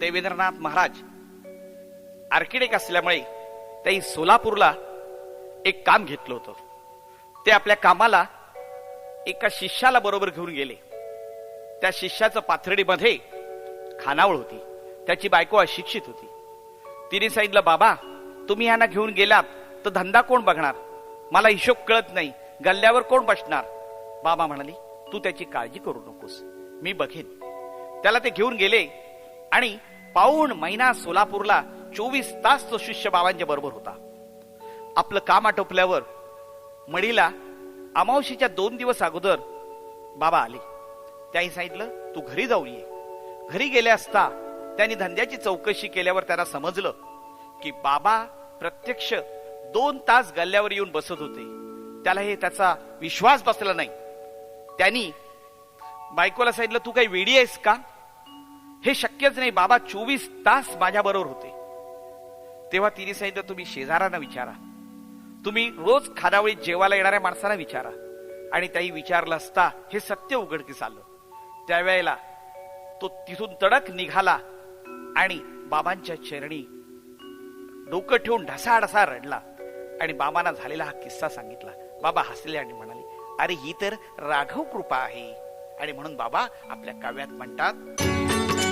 Debendranath Maharaj architect असल्यामुळे त्यांनी सोलापूरला एक काम घेतलं होतं. ते आपल्या कामाला एका शिष्याला बरोबर घेऊन गेले. त्या शिष्याचं पाथर्डीमध्ये खानावळ होती. त्याची बायको अशिक्षित होती. तिने सांगितलं बाबा तुम्ही यांना घेऊन गेलात तर धंदा कोण बघणार? मला हिशोब कळत नाही. गल्ल्यावर कोण बसणार? बाबा म्हणाली तू त्याची काळजी करू नकोस. मी बघेन. त्याला ते घेऊन गेले. आणि पाऊण महिना सोलापूरला चोवीस तास तो शिष्य बाबांच्या बरोबर होता. आपलं काम आटोपल्यावर मडीला अमावशीच्या दोन दिवस अगोदर बाबा आले. त्यांनी सांगितलं तू घरी जाऊ ये. घरी गेले असता त्यांनी धंद्याची चौकशी केल्यावर त्यांना समजलं की बाबा प्रत्यक्ष दोन तास गल्ल्यावर येऊन बसत होते. त्याला हे त्याचा विश्वास बसला नाही. त्यांनी बायकोला सांगितलं तू काही वेडी आहेस का? हे शक्यच नाही बाबा चोवीस तास माझ्या बरोबर होते. तेव्हा तिने सांगितलं तुम्ही शेजाऱ्यांना विचारा. तुम्ही रोज खानावळी जेवायला येणाऱ्या माणसांना विचारा. आणि त्याही विचारलं असता हे सत्य उघडकीस आलं त्यावेळेला तो तिथून तडक निघाला आणि बाबांच्या चरणी डोकं ठेवून ढसाढसा रडला आणि बाबांना झालेला हा किस्सा सांगितला. बाबा हसले आणि म्हणाले अरे ही तर राघव कृपा आहे. आणि म्हणून बाबा आपल्या काव्यात म्हणतात